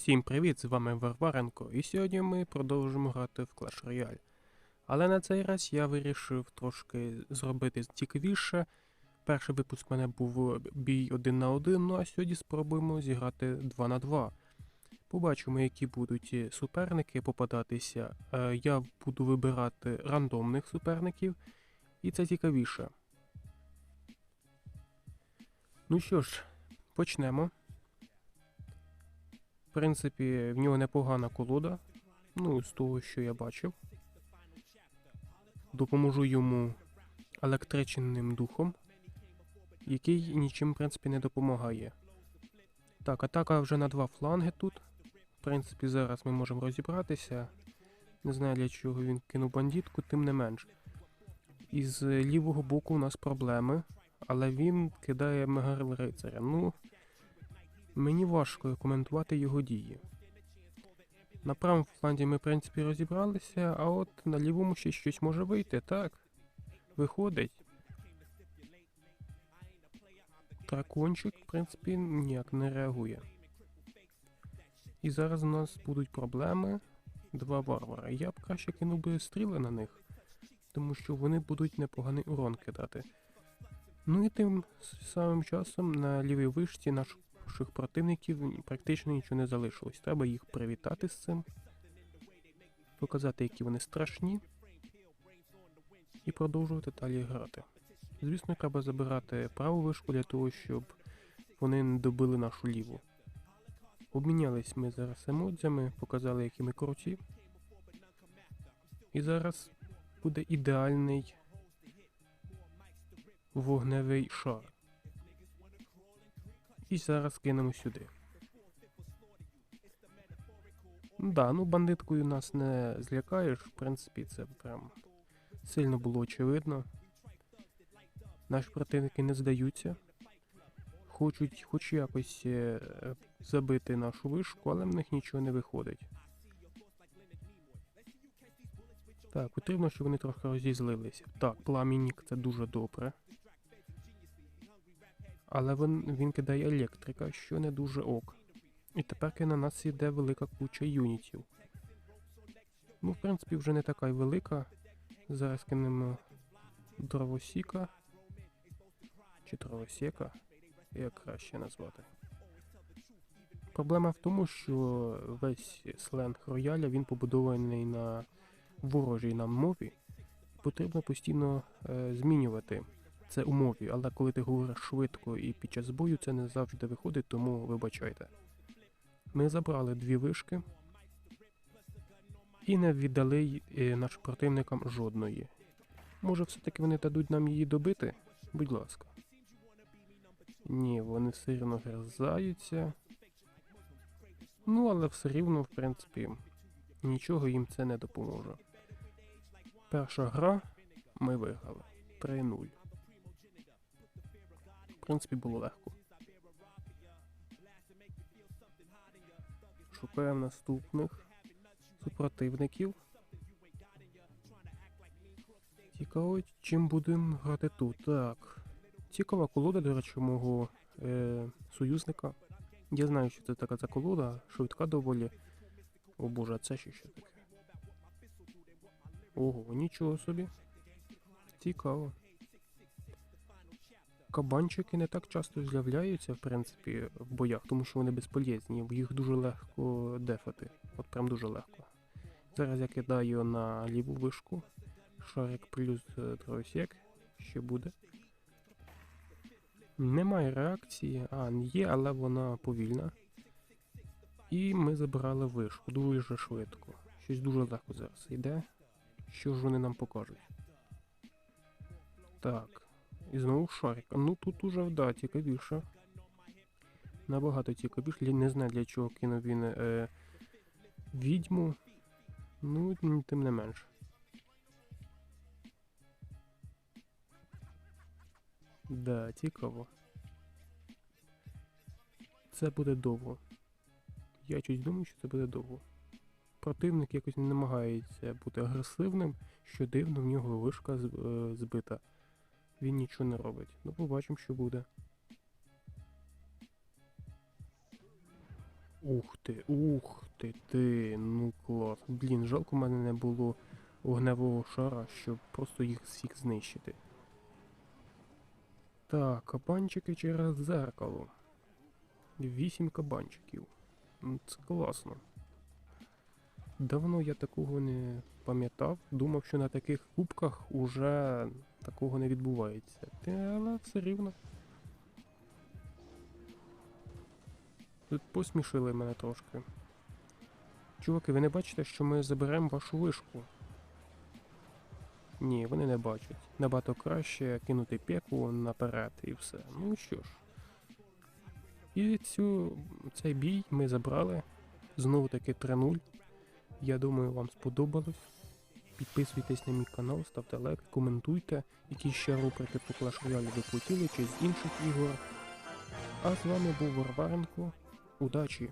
Всім привіт, з вами Варваренко, і сьогодні ми продовжимо грати в Clash Royale. Але на цей раз я вирішив трошки зробити цікавіше. Перший випуск в мене був бій 1 на 1, ну а сьогодні спробуємо зіграти 2 на 2. Побачимо, які будуть суперники попадатися. Е, Я буду вибирати рандомних суперників, і це цікавіше. Ну що ж, почнемо. Принципі, в нього непогана колода. Ну, з того, що я бачив. Допоможу йому електричним духом, який нічим, в принципі, не допомагає. Так, атака вже на два фланги тут. В принципі, зараз ми можемо розібратися. Не знаю для чого він кинув бандитку, тим не менш. Із лівого боку у нас проблеми, але він кидає мегарл рицаря. Ну, Мені важко коментувати його дії. На правому фланзі ми, в принципі, розібралися, а от на лівому ще щось може вийти, так? Виходить. Дракончик, в принципі, ніяк не реагує. І зараз у нас будуть проблеми. Два варвара. Я б краще кинув би стріли на них, тому що вони будуть непоганий урон кидати. Ну і тим самим часом на лівій вишці наш наших противників практично нічого не залишилось. Треба їх привітати з цим, показати, які вони страшні, і продовжувати далі грати. Звісно, треба забирати праву вишку для того, щоб вони не добили нашу ліву. Обмінялись ми зараз емодзями, показали, які ми круті. І зараз буде ідеальний вогневий шар. І зараз кинемо сюди. Да, ну бандиткою нас не злякаєш, в принципі, це прям сильно було очевидно. Наші противники не здаються. Хочуть хоч якось е, забити нашу вишку, але в них нічого не виходить. Так, потрібно, щоб вони трохи розізлилися. Так, пламінник це дуже добре. Але він, він кидає електрика, що не дуже ок. І тепер на нас йде велика куча юнітів. Ну, в принципі, вже не така й велика. Зараз кинемо дровосіка. Чи дровосека, як краще назвати. Проблема в тому, що весь сленг рояля він побудований на ворожій нам мові. Потрібно постійно е, змінювати це умові, але коли ти говориш швидко і під час бою, це не завжди виходить, тому вибачайте. Ми забрали дві вишки і не віддали е, нашим противникам жодної. Може, все-таки вони дадуть нам її добити? Будь ласка. Ні, вони все рівно гризаються. Ну, але все рівно, в принципі, нічого їм це не допоможе. Перша гра ми виграли 3-0 принципі, було легко. Шукаємо наступних супротивників. Цікаво, чим будемо грати тут. Так. Цікава колода, до речі, мого е, союзника. Я знаю, що це така за колода, швидка доволі. О боже, а це ще що таке. Ого, нічого собі. Цікаво. Кабанчики не так часто з'являються, в принципі, в боях, тому що вони безполезні, їх дуже легко дефати. От прям дуже легко. Зараз я кидаю на ліву вишку. Шарик плюс дровосек. Ще буде. Немає реакції, а є, але вона повільна. І ми забрали вишку дуже швидко. Щось дуже легко зараз йде. Що ж вони нам покажуть? Так. І знову шарик. Ну тут уже да, цікавіше. Набагато цікавіше. Не знаю для чого кинув він е, відьму. Ну, тим не менш. Да, цікаво. Це буде довго. Я щось думаю, що це буде довго. Противник якось не намагається бути агресивним, що дивно в нього вишка е, збита він нічого не робить. Ну побачимо, що буде. Ух ти, ух ти ти, ну клас. Блін, жалко в мене не було вогневого шара, щоб просто їх всіх знищити. Так, кабанчики через зеркало. Вісім кабанчиків. Ну, Це класно. Давно я такого не пам'ятав. Думав, що на таких кубках уже такого не відбувається. Але все рівно. Тут посмішили мене трошки. Чуваки, ви не бачите, що ми заберемо вашу вишку? Ні, вони не бачать. Набагато краще кинути пеку наперед і все. Ну що ж. І цю, цей бій ми забрали. Знову таки 3-0. Я думаю, вам сподобалось. Підписуйтесь на мій канал, ставте лайк, коментуйте, які ще рубрики по Clash Royale ви хотіли чи з інших ігор. А з вами був Варваренко. Удачі!